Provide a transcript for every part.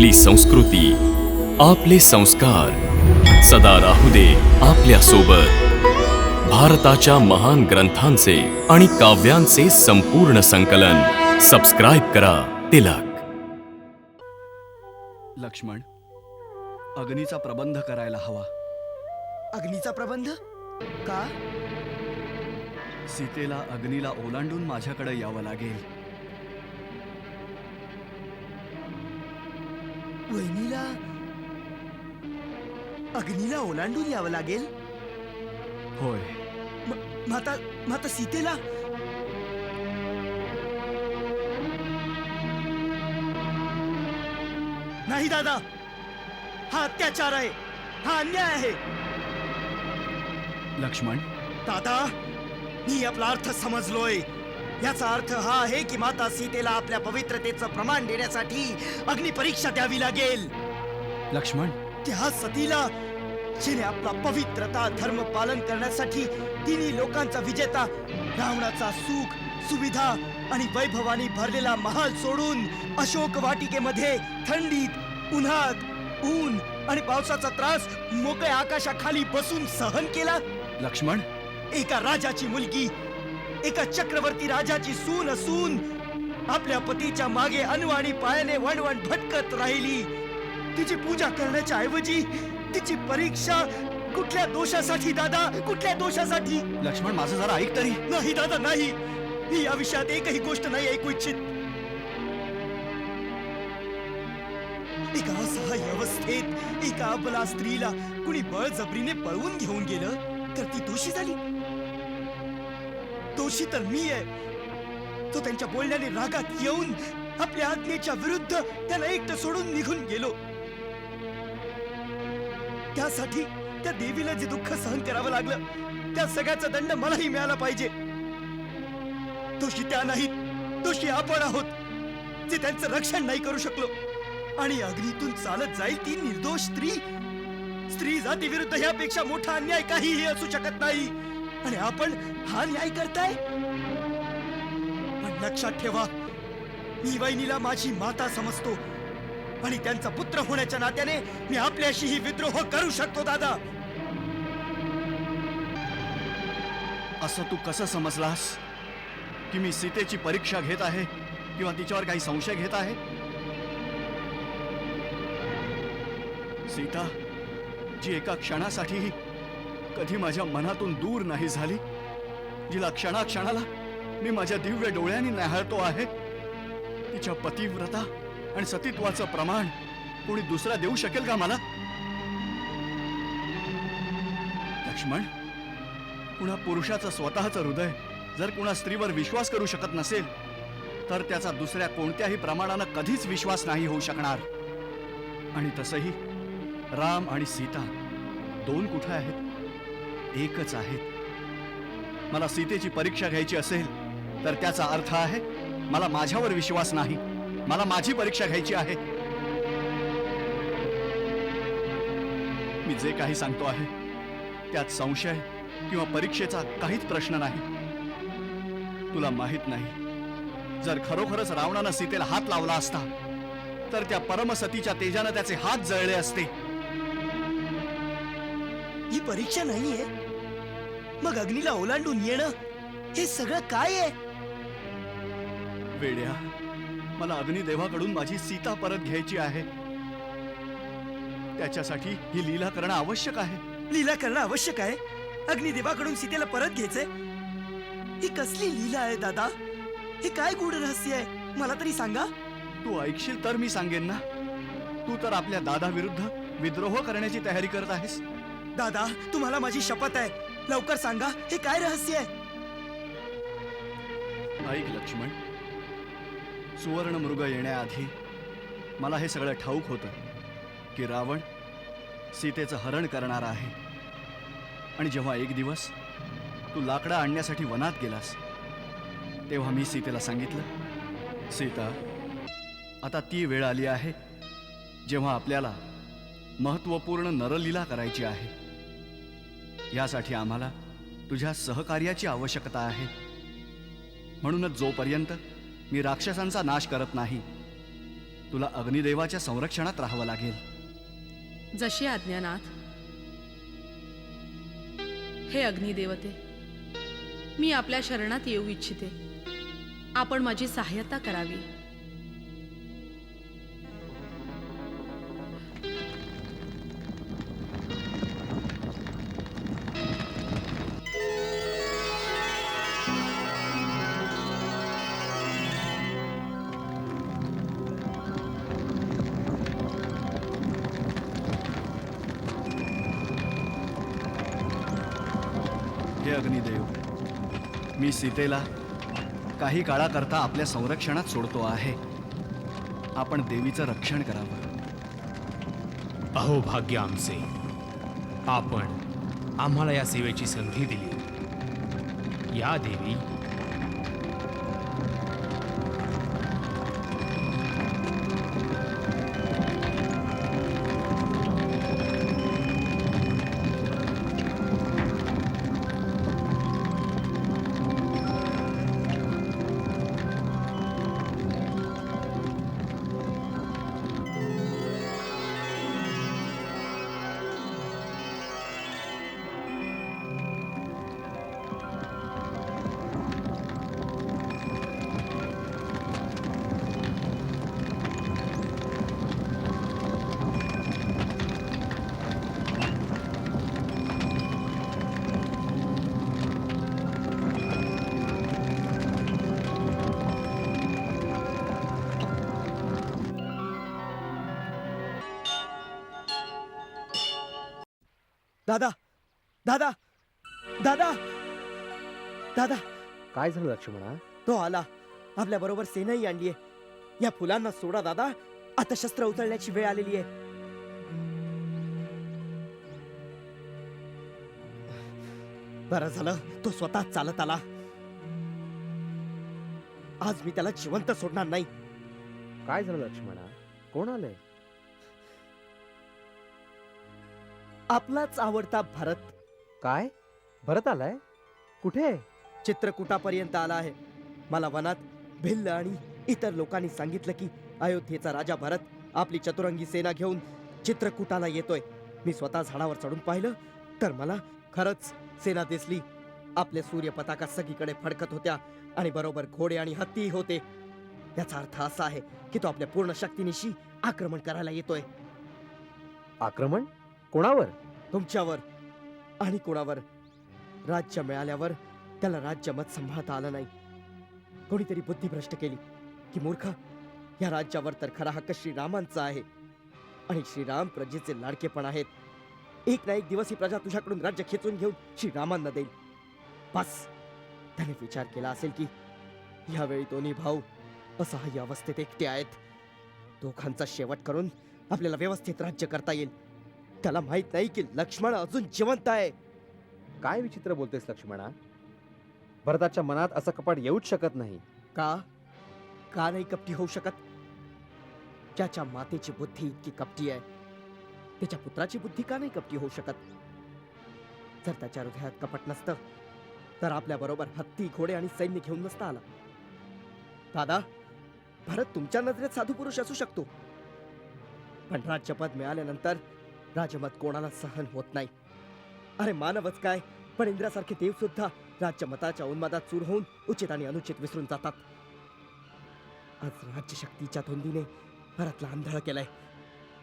आपली संस्कृती आपले संस्कार. सदा राहू दे आपल्यासोबत भारताच्या महान ग्रंथांचे आणि काव्यांचे संपूर्ण संकलन. सबस्क्राईब करा तिलक. लक्ष्मण अग्नीचा प्रबंध करायला हवा. अग्नीचा प्रबंध? का? सीतेला अग्नीला ओलांडून माझ्याकडे यावं लागेल. वहिनीला? अग्नीला ओलांडून यावं लागेल? होय. म- माता माता सीतेला? नाही दादा. हा अत्याचार आहे. हा अन्याय आहे. लक्ष्मण? दादा मी आपला अर्थ समजलोय. याचा अर्थ हा आहे की माता सीतेला आपल्या पवित्रतेचं प्रमाण देण्यासाठी अग्नी परीक्षा द्यावी लागेल. लक्ष्मण? त्या सतीला जिने आपला पवित्रता धर्म पालन करण्यासाठी तिन्ही लोकांचा विजेता रावणाचा सुख सुविधा आणि वैभवानी भरलेला महाल सोडून अशोक वाटिकेमध्ये थंडीत उन्हात ऊन आणि पावसाचा त्रास मोकळ्या आकाशाखाली बसून सहन केला. लक्ष्मण? एका राजाची मुलगी एका चक्रवर्ती राजाची सून असून आपल्या पतीच्या मागे अनवाणी पायाने वणवण भटकत राहिली. तिची पूजा करण्याच्या ऐवजी तिची परीक्षा कुठल्या दोषासाठी दादा? कुठल्या दोषासाठी? लक्ष्मण माझं जरा ऐक तरी. नाही दादा नाही. मी या विषयात एकही गोष्ट नाही ऐकू इच्छित. एका असहाय्य अवस्थेत एका अबला स्त्रीला कुणी बळजबरीने पळवून घेऊन गेलं तर ती दोषी झाली. दोषी तर मी आहे. तो त्यांच्या बोलण्याने रागात येऊन आपल्या आज्ञेच्या विरुद्ध त्याला एकटं सोडून निघून गेलो. त्यासाठी त्या देवीला जे दुःख सहन करावं लागलं त्या सगळ्याचा दंड मलाही मिळाला पाहिजे. दोषी त्या नाहीत दोषी आपण आहोत जे त्यांचं रक्षण नाही करू शकलो. आणि अग्नीतून चालत जाईल ती निर्दोष स्त्री. स्त्री जाती विरुद्ध यापेक्षा मोठा अन्याय काहीही असू शकत नाही. आणि आपण हा न्याय करताय? पण लक्षात ठेवा मी वहिनीला माझी माता समजतो आणि त्यांचा पुत्र होण्याच्या नात्याने मी आपल्याशीही विद्रोह करू शकतो दादा. असं तू कसं समजलास? की मी सीतेची परीक्षा घेत आहे किंवा तिच्यावर काही संशय घेत आहे? सीता जी एका क्षणासाठीही कधी माझ्या मनातून दूर नाही झाली. जिला क्षणाक्षणाला मी माझ्या दिव्य डोळ्यांनी न्याहाळतो आहे. तिच्या पतिव्रता आणि सतीत्वाचं प्रमाण कोणी दुसरा देऊ शकेल का मला? लक्ष्मण कुणा पुरुषाचं स्वतःचं हृदय जर कुणा स्त्रीवर विश्वास करू शकत नसेल तर त्याचा दुसऱ्या कोणत्याही प्रमाणानं कधीच विश्वास नाही होऊ शकणार. आणि तसंही राम आणि सीता दोन कुठे आहेत? एकच आहेत. मला सीतेची परीक्षा घ्यायची असेल तर त्याचा अर्थ आहे मला माझ्यावर विश्वास नाही. मला माझी परीक्षा घ्यायची आहे. मी जे काही सांगतो आहे त्यात संशय किंवा परीक्षेचा काहीच प्रश्न नाही. तुला माहीत नाही जर खरोखरच रावणानं सीतेला हात लावला असता तर त्या परमसतीच्या तेजानं त्याचे हात जळले असते. ही परीक्षा नाहीये. मग अग्नीला ओलांडून येणं? हे सगळं काय आहे? वेड्या मला अग्निदेवाकडून माझी सीता परत घ्यायची आहे. त्याच्यासाठी ही लीला करणं आवश्यक आहे. लीला करणं आवश्यक आहे? अग्निदेवाकडून सीतेला परत घ्यायचंय? ही कसली लीला आहे दादा? हे काय गूढ रहस्य आहे? मला तरी सांगा. तू ऐकशील तर मी सांगेन ना. तू तर आपल्या दादा विरुद्ध विद्रोह करण्याची तयारी करत आहेस. दादा तुम्हाला माझी शपथ आहे. लवकर सांगा हे काय रहस्य आहे? ऐक लक्ष्मण सुवर्ण मृग येण्याआधी मला हे सगळं ठाऊक होतं की रावण सीतेचं हरण करणार आहे. आणि जेव्हा एक दिवस तू लाकडं आणण्यासाठी वनात गेलास तेव्हा मी सीतेला सांगितलं सीता आता ती वेळ आली आहे जेव्हा आपल्याला महत्त्वपूर्ण नरलीला करायची आहे. यासाठी आम्हाला तुझ्या सहकार्याची आवश्यकता आहे. म्हणूनच जोपर्यंत मी राक्षसांचा नाश करत नाही तुला अग्निदेवाच्या संरक्षणात राहावं लागेल. जशी आज्ञानाथ हे अग्निदेवते मी आपल्या शरणात येऊ इच्छिते. आपण माझी सहाय्यता करावी. हे अग्निदेव मी सीतेला काही काळाकरता आपल्या संरक्षणात सोडतो आहे. आपण देवीचं रक्षण करावं. अहो भाग्य आमचे. आपण आम्हाला या सेवेची संधी दिली. या देवी दादा दादा दादा दादा. काय झालं लक्ष्मणा? तो आला. आपल्या बरोबर सेनाही आणलीये या फुलांना सोडा दादा. आता शस्त्र उचलण्याची वेळ आलेली आहे. बरं झालं. तो स्वतः चालत आला. आज मी त्याला जिवंत सोडणार नाही. काय झालं लक्ष्मणा? कोण आलंय? आपलाच आवडता भरत. काय? भरत आलाय? कुठे चित्रकूटापर्यंत आला आहे. मला वनात भिल्ल आणि इतर लोकांनी सांगितलं की अयोध्येचा राजा भरत आपली चतुरंगी सेना घेऊन चित्रकूटाला येतोय. मी स्वतः झाडावर चढून पाहिलं तर मला खरंच सेना दिसली. आपले सूर्य पताका सगळीकडे फडकत होत्या आणि बरोबर घोडे आणि हत्ती होते. याचा अर्थ असा आहे की तो आपल्या पूर्ण शक्तीनिशी आक्रमण करायला येतोय. आक्रमण? कोणावर? तुमच्यावर आणि कोणावर? राज्य मिळाल्यावर त्याला राज्य मत सांभाळता आलं नाही. कोणीतरी बुद्धिभ्रष्ट केली की मूर्ख या राज्यावर तर खरा हक्क श्रीरामांचा आहे. आणि श्रीराम प्रजेचे लाडके पण आहेत. एक ना एक दिवस ही प्रजा तुझ्याकडून राज्य खेचून घेऊन श्रीरामांना देईल. बस त्याने विचार केला असेल की यावेळी दोन्ही भाऊ असहाय्य अवस्थेत एकटे आहेत. दोघांचा शेवट करून आपल्याला व्यवस्थित राज्य करता येईल. त्याला माहीत नाही की लक्ष्मण अजून जिवंत आहे. काय विचित्र बोलतेस लक्ष्मणा? भरताच्या मनात असं कपाट येऊच शकत नाही. का? का नाही कपटी होऊ शकत? ज्याच्या मातेची बुद्धी इतकी कपटी आहे त्याच्या पुत्राची बुद्धी का नाही कपटी होऊ शकत? जर त्याच्या हृदयात कपट नसतं तर आपल्या बरोबर हत्ती घोडे आणि सैन्य घेऊन नसता आला. दादा भरत तुमच्या नजरेत साधू पुरुष असू शकतो. पण राज्यपद मिळाल्यानंतर राजमत कोणाला सहन होत नाही. अरे मानवच काय? पण इंद्रासारखे देव सुद्धा राज्यमताच्या उन्मादात चूर होऊन उचित आणि अनुचित विसरून जातात. आज राज्यशक्तीच्या धुंदीने भरतला आंधळ केलाय.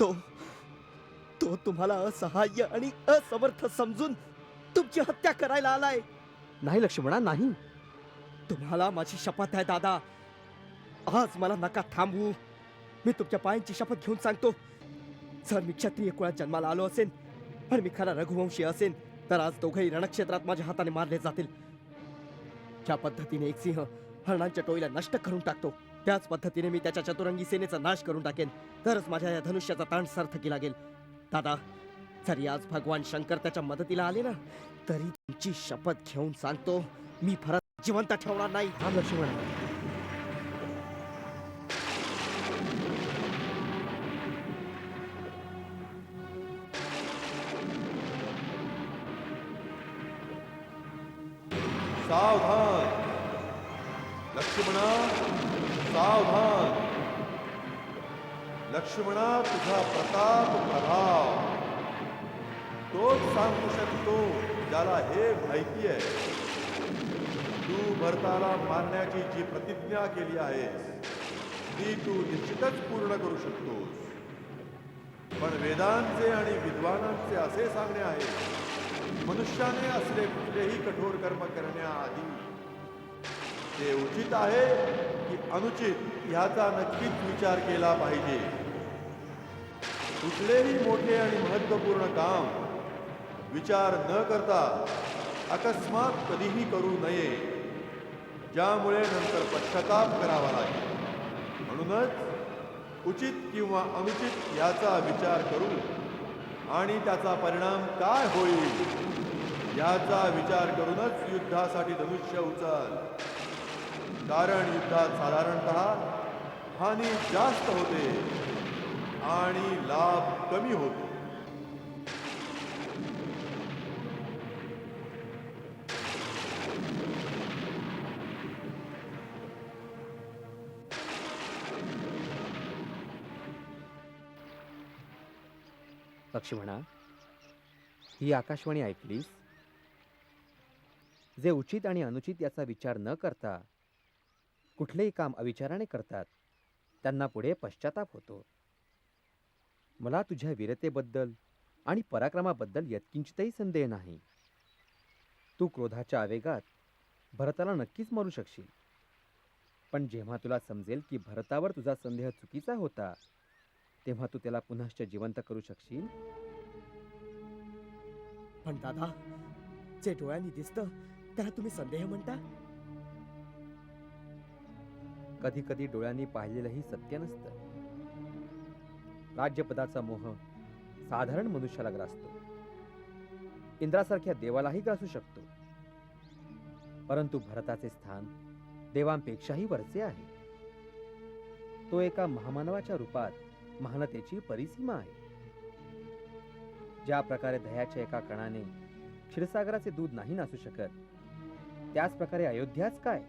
तो तो तुम्हाला असहाय्य आणि असमर्थ समजून तुमची हत्या करायला आलाय. नाही लक्ष्मणा नाही. तुम्हाला माझी शपथ आहे दादा. आज मला नका थांबवू. मी तुमच्या पायांची शपथ घेऊन सांगतो. जर मी क्षत्रिय कुळात जन्माला आलो असेन. आणि मी खरा रघुवंशी असेन तर आज दोघंही रणक्षेत्रात माझ्या हाताने मारले जातील. ज्या पद्धतीने एक सिंह हरणांच्या टोळीला नष्ट करून टाकतो त्याच पद्धतीने मी त्याच्या चतुरंगी सेनेचा नाश करून टाकेन. तरच माझ्या या धनुष्याचा ताण सार्थकी लागेल. दादा जरी आज भगवान शंकर त्याच्या मदतीला आले ना तरी तुमची शपथ घेऊन सांगतो मी फरक जिवंत ठेवणार नाही. हा लक्ष्मण. सावधान। लक्ष्मणा सावधान। लक्ष्मणा, तुझा प्रताप प्रभाव। तोच सांगू शकतो ज्याला हे माहिती आहे। तू भरताला मारण्याची जी प्रतिज्ञा केली आहेस, ती तू निश्चितच पूर्ण करू शकतोस। पण वेदांचे आणि विद्वानांचे असे सांगणे आहे मनुष्याने असले कुठलेही कठोर कर्म करण्याआधी ते उचित आहे की अनुचित ह्याचा नक्कीच विचार केला पाहिजे. कुठलेही मोठे आणि महत्त्वपूर्ण काम विचार न करता अकस्मात कधीही करू नये ज्यामुळे नंतर पश्चाताप करावा लागेल. म्हणूनच उचित किंवा अनुचित याचा विचार करू आणि त्याचा परिणाम काय होईल? याचा विचार करूनच युद्धासाठी धनुष्य उचल. कारण युद्धात साधारणत हानी जास्त होते आणि लाभ कमी होतो. लक्ष्मणा ही आकाशवाणी ऐकलीस? जे उचित आणि अनुचित याचा विचार न करता कुठलेही काम अविचाराने करतात त्यांना पुढे पश्चाताप होतो. मला तुझ्या वीरतेबद्दल आणि पराक्रमाबद्दल यत्किंचितही संदेह नाही. तू क्रोधाच्या आवेगात भरताला नक्कीच मारू शकशील. पण जेव्हा तुला समजेल की भरतावर तुझा संदेह चुकीचा होता तेव्हा तू त्याला पुनश्च जिवंत करू शकशील? पण दादा जे डोळ्यांनी दिसतं त्याला तुम्ही संदेह म्हणता? कधी कधी डोळ्यांनी पाहिलेलंही सत्य नसतं. राज्यपदाचा मोह साधारण मनुष्याला ग्रासतो. इंद्रासारख्या देवालाही ग्रासू शकतो. परंतु भरताचे स्थान देवांपेक्षाही वरचे आहे. तो एका महामानवाच्या रूपात महानतेची परिसीमा आहे. ज्या प्रकारे दह्याच्या एका कणाने क्षीरसागराचे दूध नाही नासू शकत त्याच प्रकारे अयोध्याच काय?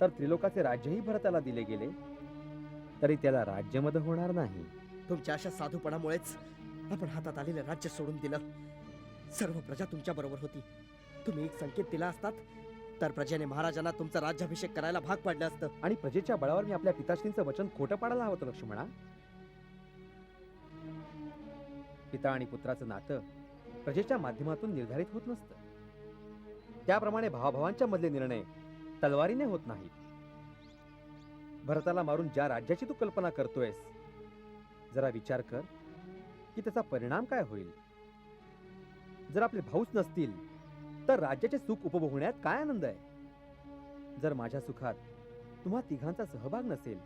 तर त्रिलोकाचे राज्यही भरताला दिले गेले तरी त्याला राज्यमद होणार नाही. तुमच्या अशा साधूपणामुळेच आपण हातात आलेलं राज्य सोडून दिलं. सर्व प्रजा तुमच्या बरोबर होती. तुम्ही एक संकेत दिला असतात तर प्रजेने महाराजांना तुमचा राज्याभिषेक करायला भाग पाडलं असतं. आणि प्रजेच्या बळावर मी आपल्या पिताश्रींचं वचन खोटं पाडायला हवं लक्ष्मणा. पिता आणि पुत्राचं नातं प्रजेच्या माध्यमातून निर्धारित होत नसतं. त्याप्रमाणे भावाभावांच्या मधले निर्णय तलवारीने होत नाहीत. भरताला मारून ज्या राज्याची तू कल्पना करतोयस जरा विचार कर की त्याचा परिणाम काय होईल. जर आपले भाऊच नसतील तर राज्याचे सुख उपभोगण्यात काय आनंद आहे? जर माझ्या सुखात तुम्हा तिघांचा सहभाग नसेल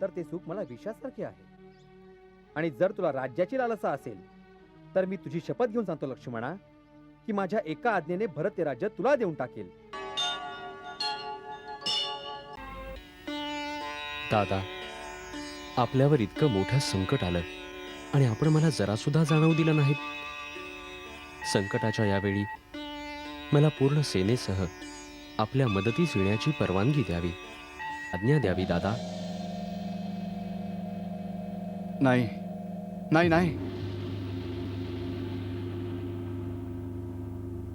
तर ते सुख मला विषासारखे आहे. आणि जर तुला राज्याची लालसा असेल तर मी तुझी शपथ घेऊन सांगतो लक्ष्मणा की माझ्या एका आज्ञेने भरत ते राज्य तुला देऊन टाकेल. दादा आपल्यावर इतकं मोठं संकट आलं आणि आपण मला जरासुद्धा जाणवू दिलं नाहीत. संकटाच्या यावेळी मला पूर्ण सेनेसह आपल्या मदतीस येण्याची परवानगी द्यावी आज्ञा द्यावी दादा. नाही. नाही नाही.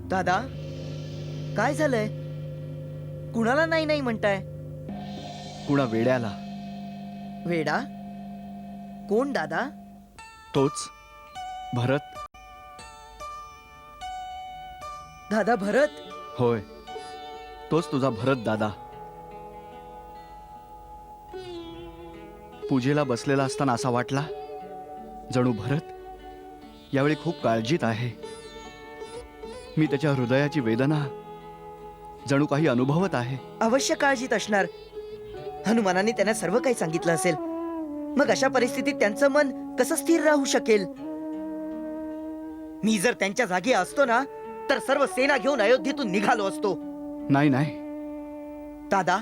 दादा काय झालंय? कुणाला नाही नाही म्हणताय? कुणा वेड्याला? वेडा? कोण दादा? तोच. भरत. दादा भरत? होय. तोच तुझा भरत दादा. पूजेला बसलेला असताना असा वाटला जणू भरत यावेळी खूप काळजीत आहे. मी त्याच्या हृदयाची वेदना जणू काही अनुभवत आहे. अवश्य काळजीत असणार. हनुमानाने त्यांना सर्व काही सांगितलं असेल. मग अशा परिस्थितीत त्यांचं मन कसं स्थिर राहू शकेल? मी जर त्यांच्या जागी असतो ना तर सर्व सेना घेऊन अयोध्येतून निघालो असतो. नाही नाही. दादा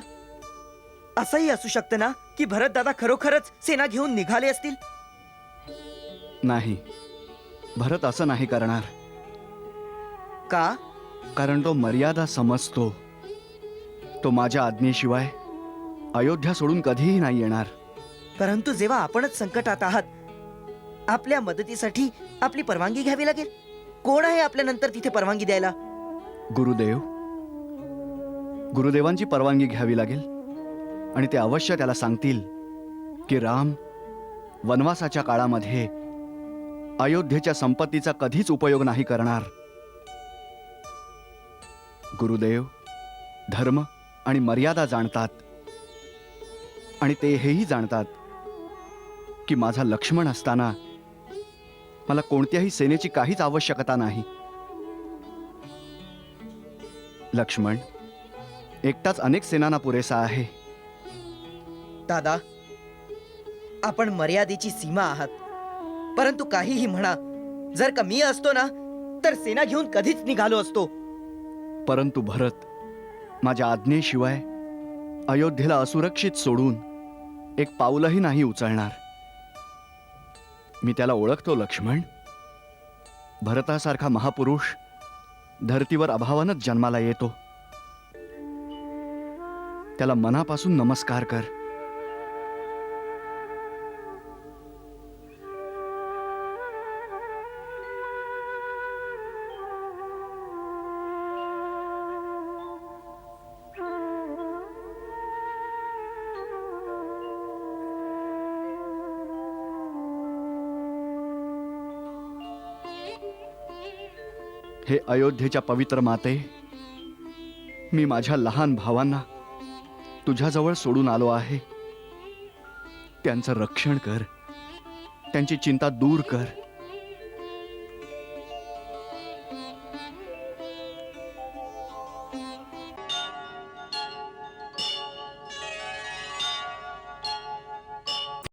असंही असू शकतं ना की भरत दादा खरोखरच सेना घेऊन निघाले असतील? नाही. भरत असं नाही करणार. का? कारण तो मर्यादा समजतो. तो माझ्या आज्ञेशिवाय अयोध्या सोडून कधीही नाही येणार. परंतु जेव्हा आपणच संकटात आहात आपल्या मदतीसाठी आपली परवानगी घ्यावी लागेल. कोण आहे आपल्या नंतर तिथे परवानगी द्यायला? गुरुदेव. गुरुदेवांची परवानगी घ्यावी लागेल. आणि ते अवश्य त्याला सांगतील की राम वनवासाच्या काळामध्ये अयोध्येच्या संपत्तीचा कधीच उपयोग नाही करणार. गुरुदेव धर्म आणि मर्यादा जाणतात. आणि ते हेही जाणतात की माझा लक्ष्मण असताना मला कोणत्याही सेनेची काहीच आवश्यकता नाही. लक्ष्मण एकटाच अनेक सेनांना पुरेसा आहे. दादा आपण मर्यादेची सीमा आहात. परंतु काहीही म्हणा जर का मी असतो ना तर सेना घेऊन कधीच निघालो असतो. परंतु भरत माझ्या आज्ञेशिवाय अयोध्येला असुरक्षित सोडून एक पाऊलही नाही उचलणार. मी त्याला ओळखतो लक्ष्मण. भरतासारखा महापुरुष धर्तीवर अभावानच जन्माला येतो. त्याला मनापासून नमस्कार कर. हे अयोध्येच्या पवित्र माते मी माझ्या लहान भावांना तुझ्याजवळ सोडून आलो आहे. त्यांचं रक्षण कर. त्यांची चिंता दूर कर.